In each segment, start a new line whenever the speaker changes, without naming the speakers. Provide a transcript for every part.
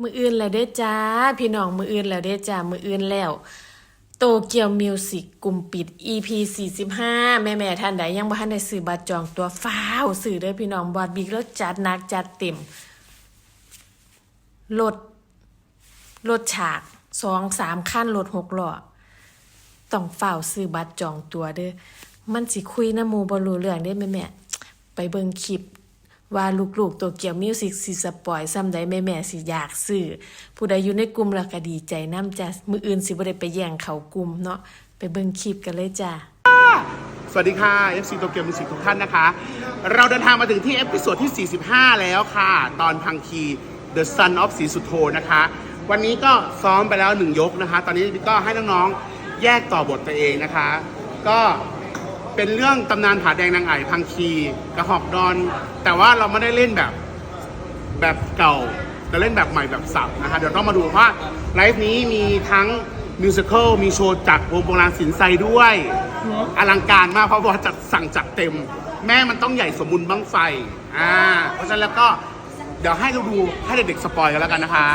มืออื่นแล้วเด้จ้า พี่น้องมืออื่นแล้วเด้จ้า มืออื่นแล้ว โตเกียวมิวสิกกลุ่มปิด EP 45 แม่แม่ท่านใดยังบ่ทันได้ซื้อบัตรจองตัวฟ้าวซื้อเด้อพี่น้องบอดบิ๊กแล้วจัดหนักจัดเต็มรถรถฉากสองสามขั้นรถหกล้อต้องเฝ้าวซื้อบัตรจองตัวเด้อมันสิคุยน้ำมูบ่รู้เรื่องเด้แม่แม่ไปเบิ่งคลิป ว่าลูกๆตัวเกี่ยวมิวสิกสิสปอยซ้ำใดแม่แม่ๆสิอยากซื้อผู้ใดอยู่ในกลุ่มล้วก็ดีใจน้ำจ้ะมืออื่นสิบ่ได้ไปแย่งเขากลุ่มเนาะไปเบิ่งคลิปกันเลยจ้ะ
สวัสดีค่ะ FC โตเกียวมิวสิกทุกท่านนะคะ เราเดินทางมาถึงที่เอพิโซดที่ 45 แล้วค่ะ ตอนพังคี The Son of สีสุโธนะคะ วันนี้ก็ซ้อมไปแล้วหนึ่งยกนะคะ ตอนนี้ก็ให้น้องๆแยกต่อบทตัวเองนะคะ ก็ เป็นเรื่องตำนานผาแดงนางไอ่พังคีกระหอกดอน แต่ว่าเราไม่ได้เล่นแบบแบบเก่าแต่เล่นแบบใหม่แบบสับนะคะเดี๋ยวต้องมาดูว่าไลฟ์นี้มีทั้งมิวสิควลมีโชว์จากวงโบราณสินไซด้วย อลังการมากเพราะว่าจัดสั่งจัดเต็ม แม่มันต้องใหญ่สมบูรณ์บ้างไฟอ่าเพราะฉะนั้นแล้วก็เดี๋ยวให้เราดูให้เด็กๆสปอยกันแล้วกันนะคะ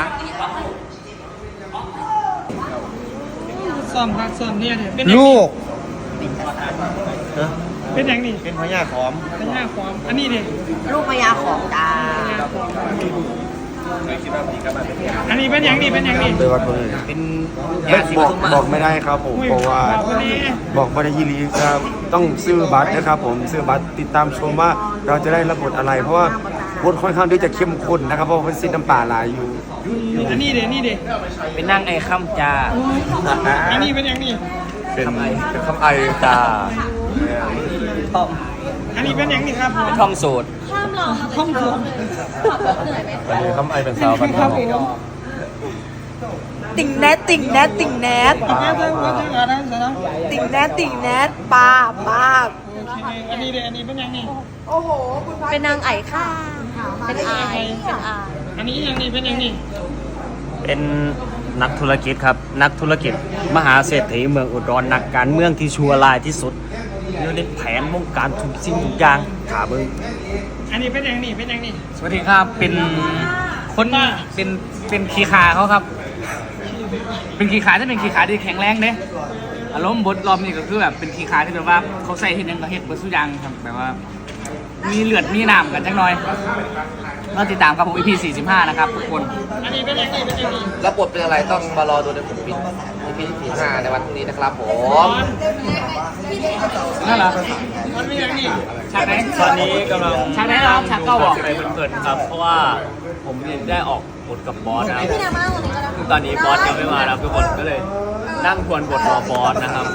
ซ่อมครับซ่อมเนี่ยเนี่ยเป็นอย่า ง
ลู
นี้
ก
เป็นอย่างนี้
เป็นพญาขอม
เป็นหน้าความอันนี้ดิ
ลูกพญาของจ้า
อันนี้เป็นอย่างนี้เป็นอย่างนี้
เดือดเลยเป็นบอกบอกไม่ได้ครับผม
อุ้ย
เพราะว่า
บอกวันนี้
บอกไม่ได้ยีรีครับต้องซื้อบัตรนะครับผมซื้อบัตรติดตามชมว่าเราจะได้รับบทอะไร เพราะว่าบทค่อนข้างที่จะเข้มข้นนะครับเพราะว่าเป็นซีนน้ำป่าหลายอยู่
อันนี้ดิอันนี้ดิ
เป็นนั่งไอ้ข้ามจ้า
อันนี้เป็นอย่างนี้
เป็นเป็นคำไอจ้า
อันนี้เป็นอย่างนี้ครับผม
ทอมโสด
ท่องผม
อันนี้คำไอเป็นสาวกัน
ครับผม
ติ่งแนทติ่งแนทติ่งแนท
แม่เจ้าว่าจะอะไรสนะ
ติ่งแนทติ่งแนทปลาปลา
โอเคอันนี้ดิอันนี้เป็นอย่างนี้
เป็นนางไอ่ค่ะเป็นอายเป็นอาย
อันนี้อย่างนี้เป็นอย่างนี้
เป็น นักธุรกิจครับ นักธุรกิจ มหาเศรษฐีเมืองอุดรนักการเมืองที่ชัวร์ลายที่สุดอยู่ในแผนวงการทุกสิ่งทุกอย่างขาเบิ้ง
อันนี้เป็นอย่างนี้เป็นอย่างนี้
สวัสดีครับเป็นคนเป็นเป็นขีขาเขาครับ เป็นขีขาที่เป็นขีขาที่แข็งแรงเด้อารมณ์บทรอบนี้ก็คือแบบเป็นขีขาที่แบบว่าเขาใส่เห็ดหยังก็เห็ดเบดสุกอยางครับแบบว่า มีเลือดมีน้ำกันจังหน่อย มาติดตามครับผม EP 45 นะครับทุกคน
อันนี้เป็นอย่างนี้เป็นอย่างนี้
รับบทเป็นอะไรต้องมารอดูในผมปิด EP ที่ห้าในวันพรุ่งนี้นะครับผม
นั่นเหรอ
มันเป็นอย่างนี้
ฉากไหน
ตอนนี้กำลัง
ฉากไหนครับฉากเก้าบอก
ไปเกินๆครับ เพราะว่าผมได้ออกบทกับบอสนะครับซึ่งตอนนี้บอสยังไม่มานะครับทุกคนก็เลย นั่งทวนบทรอบอสนะครับ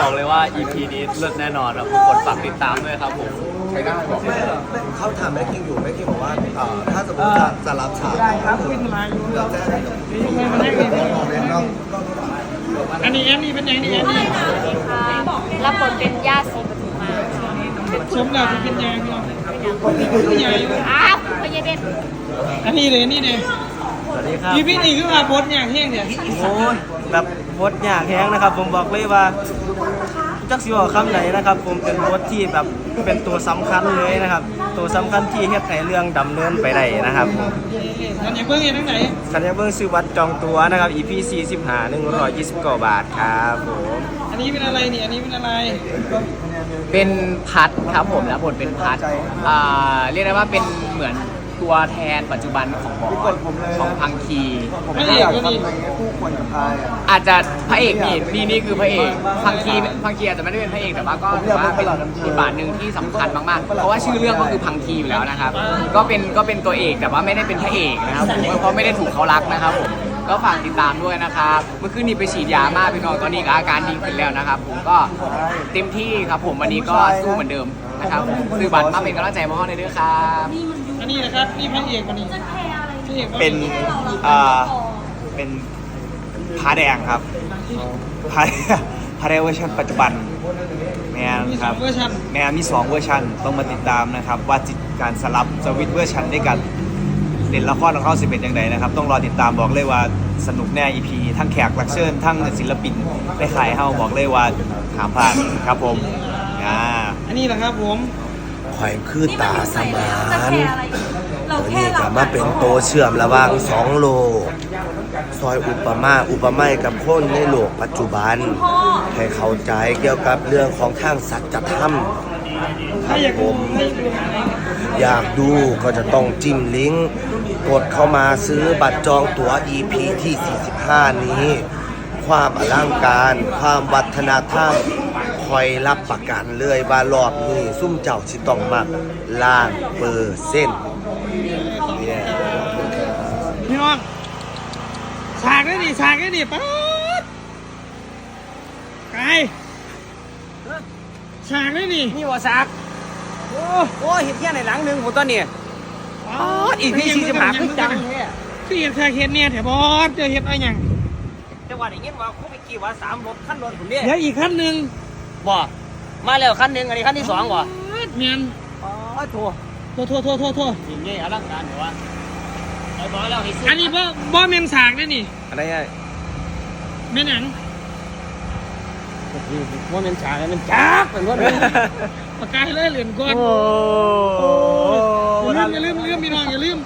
บอกเลยว่า EP นี้เลิศแน่นอนครับทุกคนฝากติดตามด้วยครับผม
เขาถามแม่คิงอยู่แม่คิงบอกว่าเอ่อถ้าสมมติจะจะรับฉาก
ครับคุยทลายอยู่
เราแจ้งให้กับ
มันอย่างนี้
น้อง
อันนี้อันนี้เป็นอย่างนี้อันนี้
รับบทเป็นย่าศรีปทุมมา
สมแล้วที่เป็นอย่างนี้ผู้ใหญ่อยู่
อ้าวพญาเด่น
อันนี้เลยนี่เลย
ส วัสดีครับ
พี่พี่นี่คือมาโพสอย่างเที่ยงเนี่ย
โอ้ยแบบบทยากแห้งนะครับ ผมบอกเลยว่าจักสิบอกคำไหนนะครับ ผมเป็นบทที่แบบเป็นตัวสำคัญเลยนะครับ ตัวสำคัญที่เฮ็ดให้เรื่องดำเนินไปได้นะครับผม
อันนี้เพิ่งเห็นตั้งไหน
คันยาเบิ้งซื้อวัดจองตัวนะครับ EP 45 129 บาทครับผม
อันนี้เป็นอะไรเนี่ยอันนี้เป็นอะไร
เป็นพัดครับผมแล้วบทเป็นพัดอ่าเรียกได้ว่าเป็นเหมือน ตัวแทนปัจจุบันของบอสของพังคี
พระเอกก็นี่
คู่ควรกับพายอะ
อาจจะพระเอกนี่นี่นี่คือพระเอกพังคีพังคีอาจจะไม่ได้เป็นพระเอกแต่ว่าก็ถือว่าเป็นบทบาทหนึ่งที่สำคัญมากๆ เพราะว่าชื่อเรื่องก็คือพังคีอยู่แล้วนะครับ ก็เป็นก็เป็นตัวเอกแต่ว่าไม่ได้เป็นพระเอกนะครับผมเพราะไม่ได้ถูกเขารักนะครับผมก็ฝากติดตามด้วยนะครับ เมื่อคืนนี้ไปฉีดยามาพี่น้องตอนนี้ก็อาการดีขึ้นแล้วนะครับ ผมก็เต็มที่ครับผมวันนี้ก็สู้เหมือนเดิมนะครับผมซื้อบัตรมาเป็นกำลังใจมาให้ในอยด้วยครับ
อันนี้นะครับนี่พระเอกคนนี้พระเอก
เป็นอ่า เป็นผาแดงครับผาผาแดงเวอร์ชันปัจจุบันแมน
มี
ค
สอ
รั
ง
บ
เวอร์ชัน
แมนมีสองเวอร์ชันต้องมาติดตามนะครับ ว่าจิตการสลับสวิตช์เวอร์ชันด้วยกันเล่นละครของเขาสิเป็นยังไงนะครับ ต้องรอติดตามบอกเลยว่าสนุกแน่ EP ทั้งแขกรับเชิญทั้งศิลปินได้ขายเฮาบอกเลยว่าหามผ่านครับผมอ่า
อันนี้แหละครับผม
ข่อยคือตาสมาน
เรา
นี่ก็มาเป็นโตวเชื่อมระหว่างสองโลกซอยอุปมาอุปไมยกับคนในโลกปัจจุบันให้เข้าใจเกี่ยวกับเรื่องของทางสัจธรรมครับผมอยากดูก็จะต้องจิ้มลิงก์กดเข้ามาซื้อบัตรจองตั๋ว EP ที่ 45 นี้ ความอลังการ ความวัฒนธรรม คอยรับประกันเลยว่ารอบนี้ซุ่มเจ้าสิต้องมักล้านเปอร์เซ็นต์เนี่ย
พี่น้องฉากได้ดิฉากได้ดิป๊าดไก่ฉากได้ดิ
นี่วอซักโอ้โหเห็นแค่ในหลังหนึ่งผมตอนนี้อ๋ออีกพี่สี่สิบหาขึ้นจังแค่
คือเห็นแค่เห็นเนี่ยแถวบอสเจอเห็นอะไรอย่าง
จังหวะอย่างเงี้ยว่าคู่ไปกี่ว่าสามรถขั้นรถผมเนี่ย
เดี๋ยวอีกขั้นหนึ่ง
บ่มาแล้วขั้นหนึ่งอันนี้ขั้นที่สองบ่
เมียน
อ๋อโถ
โทษโทษโทษโทษโทษ
สิ่งนี้อลังการเหรอวะไอ้บอสเราให้ซื้
อันนี้บ่บ่เมียนฉากได้นี่
อะไรอะ
เมียนหนัง
ว่ามันฉากมันจักเป็นว่า
ปากกาให้เลยเหรียญก่อน
โอ้
อย่าลืมอย่าลืมอย่าลืมพี่น้องอย่าลืม